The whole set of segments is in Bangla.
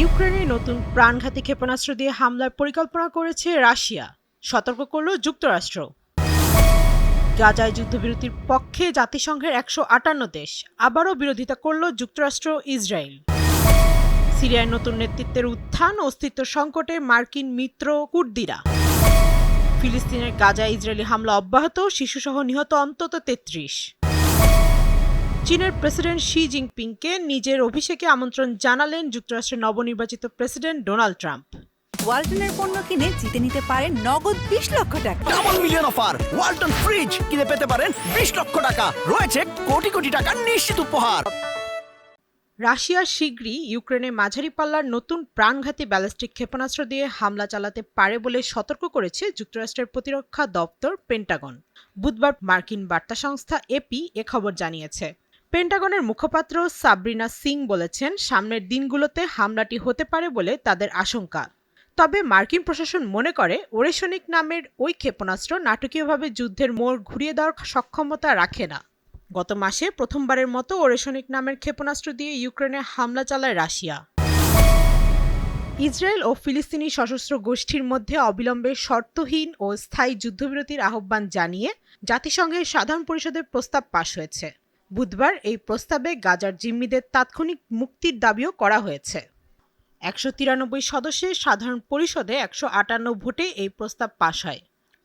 ইউক্রেনে নতুন প্রাণঘাতী ক্ষেপণাস্ত্র দিয়ে হামলার পরিকল্পনা করেছে রাশিয়া। সতর্ক করল যুক্তরাষ্ট্র। গাজায় যুদ্ধবিরতির পক্ষে জাতিসংঘের একশো আটান্ন দেশ আবারও বিরোধিতা করল যুক্তরাষ্ট্র, ইসরায়েল। সিরিয়ার নতুন নেতৃত্বের উত্থান অস্তিত্ব সংকটে মার্কিন মিত্র কুর্দিরা। ফিলিস্তিনের গাজায় ইসরায়েলি হামলা অব্যাহত, শিশুসহ নিহত অন্তত তেত্রিশ। চীনের প্রেসিডেন্ট শি জিনপিংকে নিজের অভিষেকে আমন্ত্রণ জানালেন যুক্তরাষ্ট্রের নবনির্বাচিত প্রেসিডেন্ট ডোনাল্ড ট্রাম্প। ওয়ালটনের পণ্য কিনে জিতে নিতে পারেন নগদ বিশ লক্ষ টাকা। Double million offer Walton fridge কিনে পেতে পারেন বিশ লক্ষ টাকা। রয়েছে কোটি কোটি টাকার নিশ্চিত উপহার। রাশিয়া শীঘ্রই ইউক্রেনে মাঝারি পাল্লার নতুন প্রাণঘাতী ব্যালিস্টিক ক্ষেপণাস্ত্র দিয়ে হামলা চালাতে পারে বলে সতর্ক করেছে যুক্তরাষ্ট্রের প্রতিরক্ষা দপ্তর পেন্টাগন। বুধবার মার্কিন বার্তা সংস্থা এপি এ খবর জানিয়েছে। পেন্টাগনের মুখপাত্র সাবরিনা সিং বলেছেন, সামনের দিনগুলোতে হামলাটি হতে পারে বলে তাদের আশঙ্কা। তবে মার্কিন প্রশাসন মনে করে, ওরেশনিক নামের ওই ক্ষেপণাস্ত্র নাটকীয়ভাবে যুদ্ধের মোড় ঘুরিয়ে দেওয়ার সক্ষমতা রাখে না। গত মাসে প্রথমবারের মতো ওরেশনিক নামের ক্ষেপণাস্ত্র দিয়ে ইউক্রেনে হামলা চালায় রাশিয়া। ইসরায়েল ও ফিলিস্তিনি সশস্ত্র গোষ্ঠীর মধ্যে অবিলম্বে শর্তহীন ও স্থায়ী যুদ্ধবিরতির আহ্বান জানিয়ে জাতিসংঘের সাধারণ পরিষদের প্রস্তাব পাশ হয়েছে। বুধবার এই প্রস্তাবে গাজার জিম্মিদের তাৎক্ষণিক মুক্তির দাবিও করা হয়েছে। একশো তিরানব্বই সদস্যের সাধারণ পরিষদে একশো আটান্ন ভোটে এই প্রস্তাব পাশ হয়।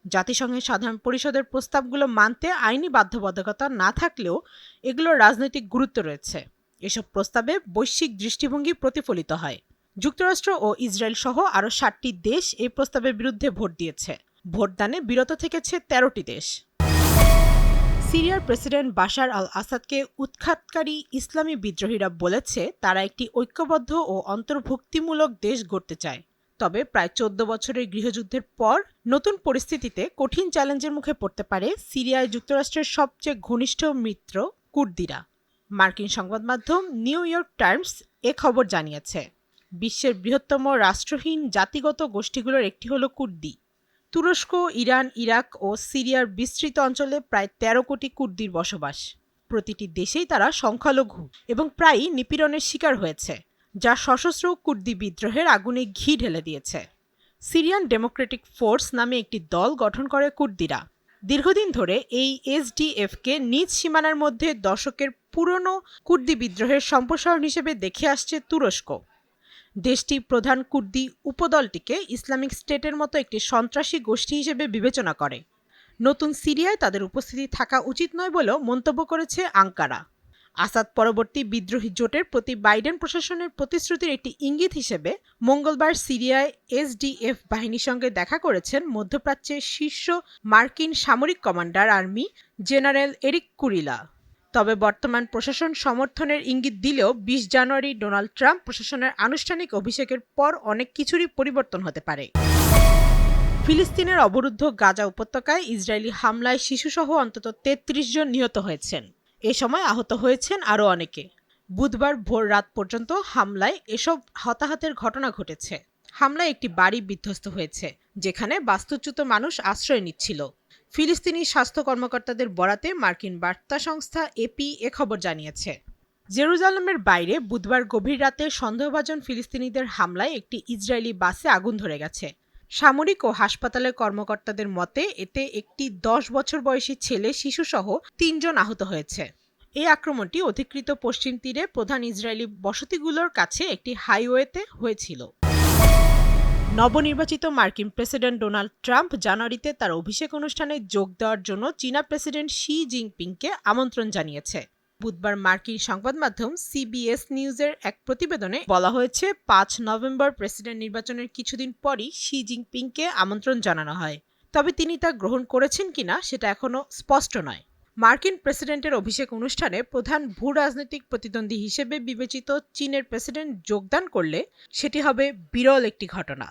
জাতিসংঘের সাধারণ পরিষদের প্রস্তাবগুলো মানতে আইনি বাধ্যবাধকতা না থাকলেও এগুলোর রাজনৈতিক গুরুত্ব রয়েছে। এসব প্রস্তাবে বৈশ্বিক দৃষ্টিভঙ্গি প্রতিফলিত হয়। যুক্তরাষ্ট্র ও ইসরায়েল সহ আরও ষাটটি দেশ এই প্রস্তাবের বিরুদ্ধে ভোট দিয়েছে। ভোটদানে বিরত থেকেছে তেরোটি দেশ। সিরিয়ার প্রেসিডেন্ট বাশার আল আসাদকে উৎখাতকারী ইসলামী বিদ্রোহীরা বলেছে, তারা একটি ঐক্যবদ্ধ ও অন্তর্ভুক্তিমূলক দেশ গড়তে চায়। তবে প্রায় চোদ্দ বছরের গৃহযুদ্ধের পর নতুন পরিস্থিতিতে কঠিন চ্যালেঞ্জের মুখে পড়তে পারে সিরিয়ায় যুক্তরাষ্ট্রের সবচেয়ে ঘনিষ্ঠ মিত্র কুর্দিরা। মার্কিন সংবাদ মাধ্যম নিউ ইয়র্ক টাইমস এ খবর জানিয়েছে, বিশ্বের বৃহত্তম রাষ্ট্রহীন জাতিগত গোষ্ঠীগুলোর একটি হলো কুর্দি। তুরস্ক, ইরান, ইরাক ও সিরিয়ার বিস্তৃত অঞ্চলে প্রায় ১৩ কোটি কুর্দির বসবাস। প্রতিটি দেশেই তারা সংখ্যালঘু এবং প্রায়ই নিপীড়নের শিকার হয়েছে, যা সশস্ত্র কুর্দি বিদ্রোহের আগুনে ঘি ঢেলে দিয়েছে। সিরিয়ান ডেমোক্রেটিক ফোর্স নামে একটি দল গঠন করে কুর্দিরা। দীর্ঘদিন ধরে এই এসডিএফকে নিজ সীমানার মধ্যে দশকের পুরনো কুর্দি বিদ্রোহের সম্প্রসারণ হিসেবে দেখে আসছে তুরস্ক। দেশটি প্রধান কুর্দি উপদলটিকে ইসলামিক স্টেটের মতো একটি সন্ত্রাসী গোষ্ঠী হিসেবে বিবেচনা করে। নতুন সিরিয়ায় তাদের উপস্থিতি থাকা উচিত নয় বলেও মন্তব্য করেছে আঙ্কারা। আসাদ পরবর্তী বিদ্রোহী জোটের প্রতি বাইডেন প্রশাসনের প্রতিশ্রুতির একটি ইঙ্গিত হিসেবে মঙ্গলবার সিরিয়ায় এসডিএফ বাহিনীর সঙ্গে দেখা করেছেন মধ্যপ্রাচ্যের শীর্ষ মার্কিন সামরিক commander army general Erik Kurilla. তবে বর্তমান প্রশাসন সমর্থনের ইঙ্গিত দিলেও বিশ জানুয়ারি ডোনাল্ড ট্রাম্প প্রশাসনের আনুষ্ঠানিক অভিষেকের পর অনেক কিছুরই পরিবর্তন হতে পারে। ফিলিস্তিনের অবরুদ্ধ গাজা উপত্যকায় ইসরায়েলি হামলায় শিশুসহ অন্তত তেত্রিশ জন নিহত হয়েছেন। এ সময় আহত হয়েছেন আরও অনেকে। বুধবার ভোর রাত পর্যন্ত হামলায় এসব হতাহতের ঘটনা ঘটেছে। হামলায় একটি বাড়ি বিধ্বস্ত হয়েছে, যেখানে বাস্তুচ্যুত মানুষ আশ্রয় নিচ্ছিল। ফিলিস্তিনি স্বাস্থ্য কর্মকর্তাদের বরাতে মার্কিন বার্তা সংস্থা এপি এ খবর জানিয়েছে। জেরুজালেমের বাইরে বুধবার গভীর রাতে সন্দেহভাজন ফিলিস্তিনিদের হামলায় একটি ইসরায়েলি বাসে আগুন ধরে গেছে। সামরিক ও হাসপাতালের কর্মকর্তাদের মতে, এতে একটি দশ বছর বয়সী ছেলে, শিশুসহ তিনজন আহত হয়েছে। এই আক্রমণটি অধিকৃত পশ্চিম তীরে প্রধান ইসরায়েলি বসতিগুলোর কাছে একটি হাইওয়েতে হয়েছিল। নবনির্বাচিত মার্কিন প্রেসিডেন্ট ডোনাল্ড ট্রাম্প জানুয়ারিতে তার অভিষেক অনুষ্ঠানে যোগ দেওয়ার জন্য চীনা প্রেসিডেন্ট শি জিনপিংকে আমন্ত্রণ জানিয়েছে। বুধবার মার্কিন সংবাদ মাধ্যম সিবিএস নিউজের এক প্রতিবেদনে বলা হয়েছে, পাঁচ নভেম্বর প্রেসিডেন্ট নির্বাচনের কিছুদিন পরই শি জিনপিংকে আমন্ত্রণ জানানো হয়। তবে তিনি তা গ্রহণ করেছেন কিনা সেটা এখনও স্পষ্ট নয়। মার্কিন প্রেসিডেন্টের অভিষেক অনুষ্ঠানে প্রধান ভূ রাজনৈতিক প্রতিদ্বন্দ্বী হিসেবে বিবেচিত চীনের প্রেসিডেন্ট যোগদান করলে সেটি হবে বিরল একটি ঘটনা।